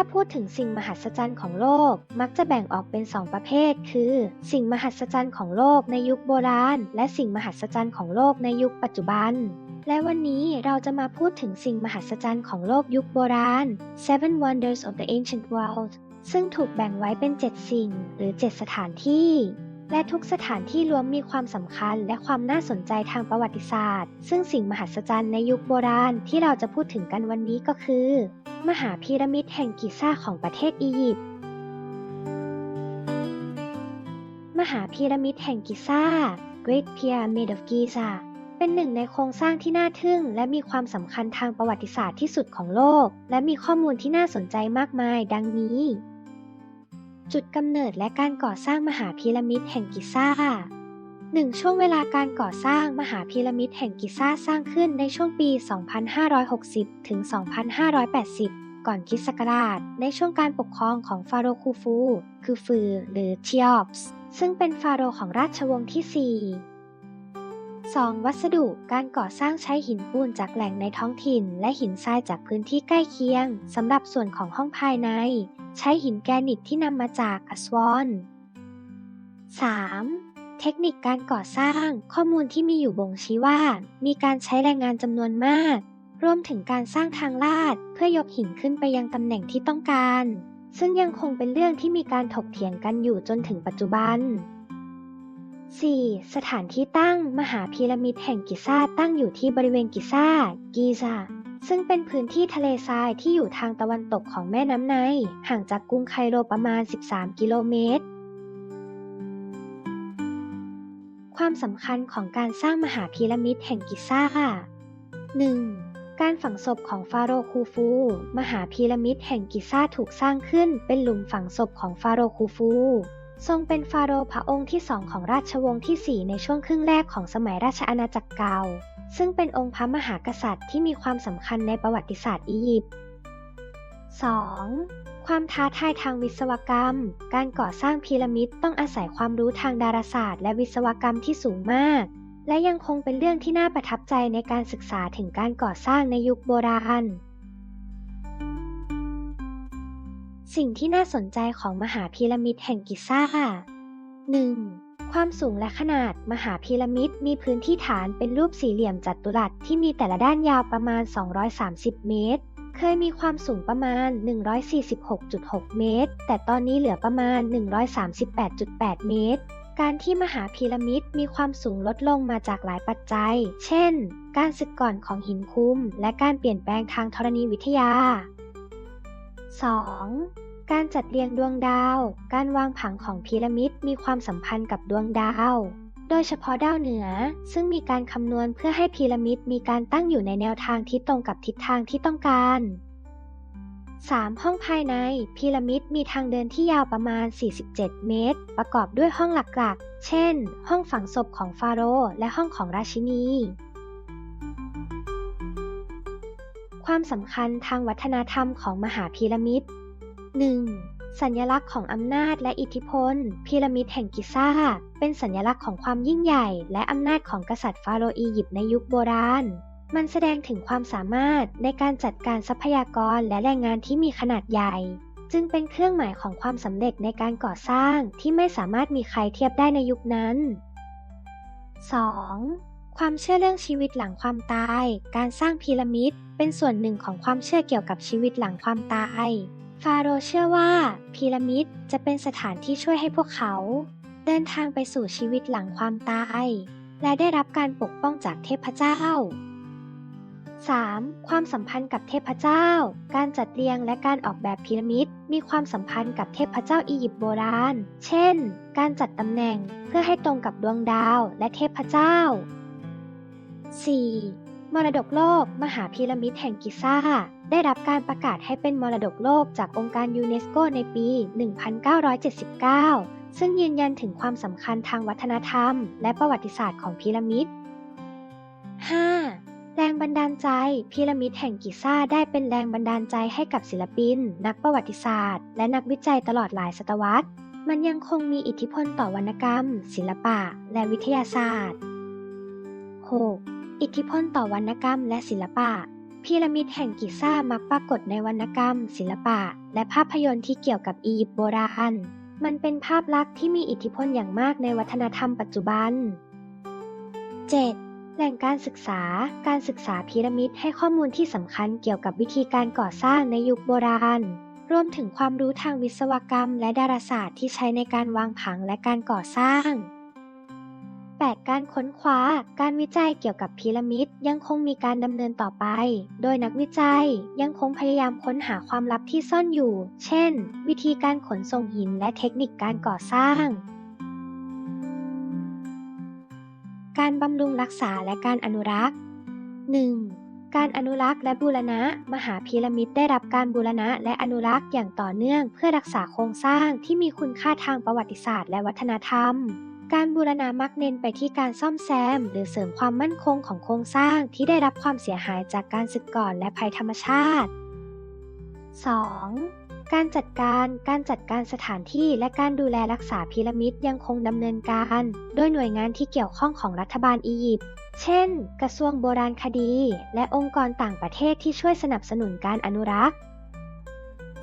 ถ้าพูดถึงสิ่งมหัศจรรย์ของโลก มักจะแบ่งออกเป็นสองประเภท คือ สิ่งมหัศจรรย์ของโลกในยุคโบราณ และสิ่งมหัศจรรย์ของโลกในยุคปัจจุบัน และวันนี้เราจะมาพูดถึงสิ่งมหัศจรรย์ของโลกยุคโบราณ Seven Wonders of the Ancient World ซึ่งถูกแบ่งไว้เป็น 7 สิ่ง หรือ 7 สถานที่ และทุกสถานที่ล้วนมีความสำคัญและความน่าสนใจทางประวัติศาสตร์ ซึ่งสิ่งมหัศจรรย์ในยุคโบราณที่เราจะพูดถึงกันวันนี้ก็คือ มหาพีระมิดแห่งกิซ่าของประเทศอียิปต์มหาพีระมิดแห่งกิซ่า Great Pyramid of Giza เป็นหนึ่งในโครงสร้างที่น่าทึ่ง และมีความสำคัญทางประวัติศาสตร์ที่สุดของโลก และมีข้อมูลที่น่าสนใจมากมาย ดังนี้ จุดกำเนิดและการก่อสร้างมหาพีระมิดแห่งกิซ่าหนึ่งช่วงเวลาการก่อสร้างมหาพีระมิดแห่งกิซ่าสร้างขึ้นในช่วงปี 2560 ถึง 2580 ก่อนคริสต์ศักราช ในช่วงการปกครองของฟาโรห์คูฟู คือฟือหรือเทียอปส์ซึ่งเป็นฟาโรห์ของราชวงศ์ที่ 4 2. วัสดุการก่อสร้างใช้หินปูนจากแหล่งในท้องถิ่น และหินทรายจากพื้นที่ใกล้เคียงสำหรับส่วนของห้องภายใน ใช้หินแกรนิตที่นำมาจากอัสวอน 3. เทคนิคการก่อสร้างข้อมูลที่มีอยู่บ่งชี้ว่า มีการใช้แรงงานจำนวนมาก รวมถึงการสร้างทางลาดเพื่อยกหินขึ้นไปยังตำแหน่งที่ต้องการ ซึ่งยังคงเป็นเรื่องที่มีการถกเถียงกันอยู่จนถึงปัจจุบัน 4. สถานที่ตั้งมหาพีระมิดแห่งกิซ่าตั้งอยู่ที่บริเวณกิซ่า กีซาซึ่งเป็นพื้นที่ทะเลทรายที่อยู่ทางตะวันตกของแม่น้ำไนห่างจากกรุงไคโรประมาณ 13 กิโลเมตร ความสำคัญของการสร้างมหาพีระมิดแห่งกิซ่า 1. การฝังศพของฟาโรห์คูฟู มหาพีระมิดแห่งกิซ่าถูกสร้างขึ้นเป็นหลุมฝังศพของฟาโรห์คูฟู ทรงเป็นฟาโรห์พระองค์ที่สองของราชวงศ์ที่ 4 ในช่วงครึ่งแรกของสมัยราชอาณาจักรเก่าซึ่งเป็นองค์พระมหากษัตริย์ที่มีความสำคัญในประวัติศาสตร์อียิปต์ 2. ความท้าทายทางวิศวกรรม การก่อสร้างพีระมิดต้องอาศัยความรู้ทางดาราศาสตร์ และวิศวกรรมที่สูงมาก และยังคงเป็นเรื่องที่น่าประทับใจในการศึกษาถึงการก่อสร้างในยุคโบราณ สิ่งที่น่าสนใจของมหาพีระมิดแห่งกิซ่า 1. ความสูงและขนาดมหาพีระมิดมีพื้นที่ฐานเป็นรูปสี่เหลี่ยมจัตุรัสที่มีแต่ละด้านยาวประมาณ 230 เมตร เคยมีความสูงประมาณ 146.6 เมตร แต่ตอนนี้เหลือประมาณ 138.8 เมตรการที่มหาพีระมิดมีความสูงลดลงมาจากหลายปัจจัย เช่น การสึกก่อนของหินคุ้ม และการเปลี่ยนแปลงทางธรณีวิทยา 2. การจัดเรียงดวงดาว การวางผังของพีระมิดมีความสัมพันธ์กับดวงดาว โดยเฉพาะดาวเหนือ ซึ่งมีการคำนวณเพื่อให้พีระมิดมีการตั้งอยู่ในแนวทางที่ตรงกับทิศทางที่ต้องการ 3. ห้องภายในพีระมิดมีทางเดินที่ยาวประมาณ 47 เมตร ประกอบด้วยห้องหลักๆ เช่น ห้องฝังศพของฟาโรห์และห้องของราชินี ความสำคัญทางวัฒนธรรมของมหาพีระมิด 1. สัญลักษณ์ของอำนาจและอิทธิพล พีระมิดแห่งกิซ่า เป็นสัญลักษณ์ของความยิ่งใหญ่ และอำนาจของกษัตริย์ฟาโรห์อียิปต์ในยุคโบราณ มันแสดงถึงความสามารถในการจัดการทรัพยากรและแรงงานที่มีขนาดใหญ่ จึงเป็นเครื่องหมายของความสำเร็จในการก่อสร้างที่ไม่สามารถมีใครเทียบได้ในยุคนั้น 2. ความเชื่อเรื่องชีวิตหลังความตาย การสร้างพีระมิด เป็นส่วนหนึ่งของความเชื่อเกี่ยวกับชีวิตหลังความตาย ฟาโรเชื่อว่าพีระมิดจะเป็นสถานที่ช่วยให้พวกเขา เดินทางไปสู่ชีวิตหลังความตาย และได้รับการปกป้องจากเทพเจ้า 3. ความสัมพันธ์กับเทพเจ้า การจัดเรียงและการออกแบบพีระมิดมีความสัมพันธ์กับเทพเจ้าอียิปต์โบราณ เช่น การจัดตำแหน่งเพื่อให้ตรงกับดวงดาวและเทพเจ้า 4. มรดกโลก มหาพีระมิดแห่งกิซ่า ได้รับการประกาศให้เป็นมรดกโลกจากองค์การยูเนสโกในปี 1979 ซึ่งยืนยันถึงความสำคัญทางวัฒนธรรม และประวัติศาสตร์ของพีระมิด 5. แรงบันดาลใจ พีระมิดแห่งกิซ่าได้เป็นแรงบันดาลใจให้กับศิลปิน นักประวัติศาสตร์ และนักวิจัยตลอดหลายศตวรรษ มันยังคงมีอิทธิพลต่อวรรณกรรม ศิลปะ และวิทยาศาสตร์ 6. อิทธิพลต่อวรรณกรรมและศิลปะพีระมิดแห่งกิซ่ามักปรากฏในวรรณกรรม ศิลปะ และภาพยนตร์ที่เกี่ยวกับอียิปต์โบราณ มันเป็นภาพลักษณ์ที่มีอิทธิพลอย่างมากในวัฒนธรรมปัจจุบัน 7. แหล่งการศึกษา การศึกษาพีระมิดให้ข้อมูลที่สำคัญเกี่ยวกับวิธีการก่อสร้างในยุคโบราณ รวมถึงความรู้ทางวิศวกรรม และดาราศาสตร์ที่ใช้ในการวางผังและการก่อสร้าง 8. การค้นคว้า การวิจัยเกี่ยวกับพีระมิดยังคงมีการดำเนินต่อไป โดยนักวิจัยยังคงพยายามค้นหาความลับที่ซ่อนอยู่ เช่น วิธีการขนส่งหินและเทคนิคการก่อสร้าง การบำรุงรักษาและการอนุรักษ์ 1. การอนุรักษ์และบูรณะ มหาพีระมิดได้รับการบูรณะและอนุรักษ์อย่างต่อเนื่อง เพื่อรักษาโครงสร้างที่มีคุณค่าทางประวัติศาสตร์และวัฒนธรรม การบูรณะมักเน้นไปที่การซ่อมแซม หรือเสริมความมั่นคงของโครงสร้างที่ได้รับความเสียหายจากการสึกก่อนและภัยธรรมชาติ 2. การจัดการ การจัดการสถานที่และการดูแลรักษาพีระมิดยังคงดำเนินการ โดยหน่วยงานที่เกี่ยวข้องของรัฐบาลอียิปต์ เช่น กระทรวงโบราณคดี และองค์กรต่างประเทศที่ช่วยสนับสนุนการอนุรักษ์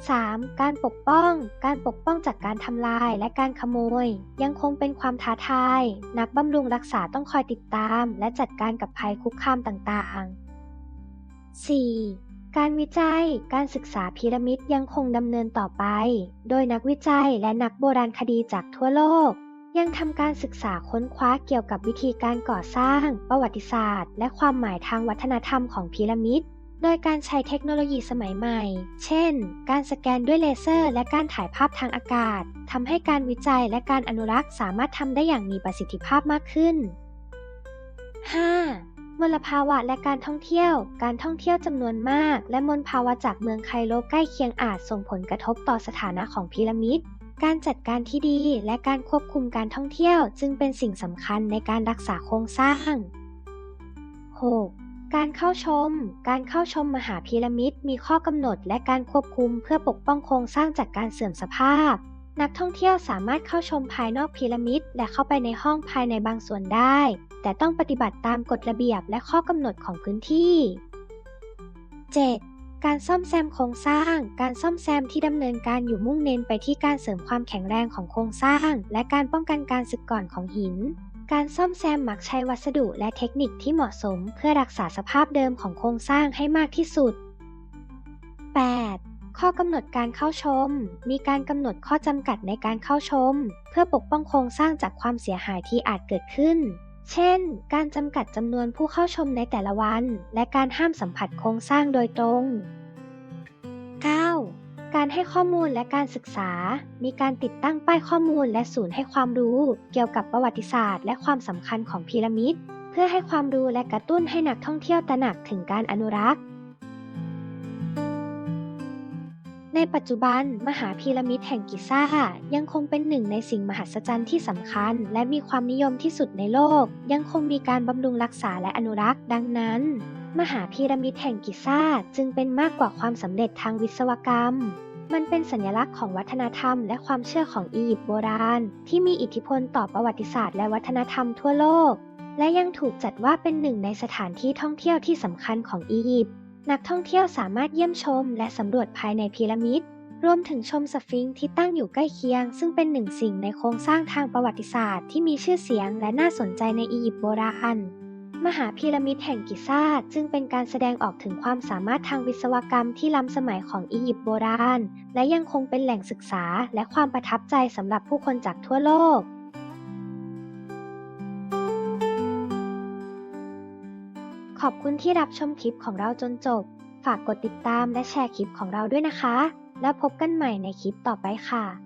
3. การปกป้อง การปกป้องจากการทำลายและการขโมย ยังคงเป็นความท้าทาย นักบำรุงรักษาต้องคอยติดตาม และจัดการกับภัยคุกคามต่างๆ 4. การวิจัย การศึกษาพีระมิดยังคงดำเนินต่อไป โดยนักวิจัยและนักโบราณคดีจากทั่วโลก ยังทำการศึกษาค้นคว้าเกี่ยวกับวิธีการก่อสร้าง ประวัติศาสตร์ และความหมายทางวัฒนธรรมของพีระมิด โดยการใช้เทคโนโลยีสมัยใหม่ เช่น การสแกนด้วยเลเซอร์ และการถ่ายภาพทางอากาศ ทำให้การวิจัยและการอนุรักษ์สามารถทำได้อย่างมีประสิทธิภาพมากขึ้น 5. มลภาวะและการท่องเที่ยว การท่องเที่ยวจำนวนมาก และมลภาวะจากเมืองไคโรใกล้เคียงอาจส่งผลกระทบต่อสถานะของพีระมิด การจัดการที่ดีและการควบคุมการท่องเที่ยวจึงเป็นสิ่งสำคัญในการรักษาโครงสร้าง 6. การเข้าชม การเข้าชมมหาพีระมิดมีข้อกำหนดและการควบคุมเพื่อปกป้องโครงสร้างจากการเสื่อมสภาพ นักท่องเที่ยวสามารถเข้าชมภายนอกพีระมิดและเข้าไปในห้องภายในบางส่วนได้ แต่ต้องปฏิบัติตามกฎระเบียบและข้อกำหนดของพื้นที่ 7. การซ่อมแซมโครงสร้าง การซ่อมแซมที่ดำเนินการอยู่มุ่งเน้นไปที่การเสริมความแข็งแรงของโครงสร้าง และการป้องกันการสึกก่อนของหิน การซ่อมแซมมักใช้วัสดุและเทคนิคที่เหมาะสมเพื่อรักษาสภาพเดิมของโครงสร้างให้มากที่สุด 8. ข้อกำหนดการเข้าชม มีการกำหนดข้อจำกัดในการเข้าชม เพื่อปกป้องโครงสร้างจากความเสียหายที่อาจเกิดขึ้น เช่น การจำกัดจำนวนผู้เข้าชมในแต่ละวัน และการห้ามสัมผัสโครงสร้างโดยตรง 9. การให้ข้อมูลและการศึกษา มีการติดตั้งป้ายข้อมูลและศูนย์ให้ความรู้ เกี่ยวกับประวัติศาสตร์ และความสำคัญของพีระมิด เพื่อให้ความรู้และกระตุ้นให้นักท่องเที่ยวตระหนักถึงการอนุรักษ์ ในปัจจุบัน มหาพีระมิดแห่งกิซ่า ยังคงเป็นหนึ่งในสิ่งมหัศจรรย์ที่สำคัญ และมีความนิยมที่สุดในโลก ยังคงมีการบำรุงรักษาและอนุรักษ์ ดังนั้น มหาพีระมิดแห่งกิซ่าจึงเป็นมากกว่าความสำเร็จทางวิศวกรรม มันเป็นสัญลักษณ์ของวัฒนธรรมและความเชื่อของอียิปต์โบราณ ที่มีอิทธิพลต่อประวัติศาสตร์และวัฒนธรรมทั่วโลก และยังถูกจัดว่าเป็นหนึ่งในสถานที่ท่องเที่ยวที่สำคัญของอียิปต์นักท่องเที่ยวสามารถเยี่ยมชม และสำรวจภายในพีระมิดรวมถึงชมสฟิงค์ที่ตั้งอยู่ใกล้เคียง ซึ่งเป็นหนึ่งสิ่งในโครงสร้างทางประวัติศาสตร์ที่มีชื่อเสียงและน่าสนใจในอียิปต์โบราณ มหาพีระมิดแห่งกิซ่าจึงเป็นการแสดงออกถึงความสามารถทางวิศวกรรมที่ล้ำสมัยของอียิปต์โบราณ และยังคงเป็นแหล่งศึกษาและความประทับใจสำหรับผู้คนจากทั่วโลกขอบคุณที่รับชมคลิปของเราจนจบ ฝากกดติดตามและแชร์คลิปของเราด้วยนะคะ แล้วพบกันใหม่ในคลิปต่อไปค่ะ